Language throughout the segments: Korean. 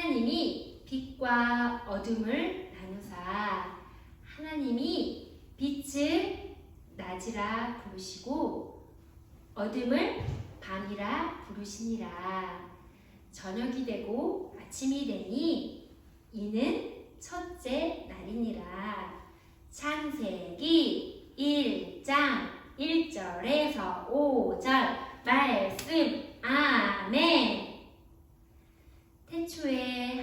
하나님이 빛과 어둠을 나누사 하나님이 빛을 낮이라 부르시고 어둠을 밤이라 부르시니라. 저녁이 되고 아침이 되니 이는 첫째 날이니라. 창세기 1장 1절에서 5절 말씀 아멘. 태초에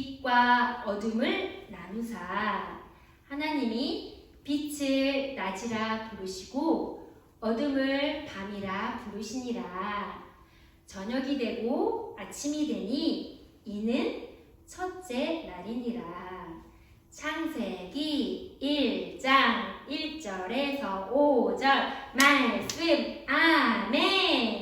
빛과 어둠을 나누사 하나님이 빛을 낮이라 부르시고 어둠을 밤이라 부르시니라. 저녁이 되고 아침이 되니 이는 첫째 날이니라. 창세기 1장 1절에서 5절 말씀 아멘.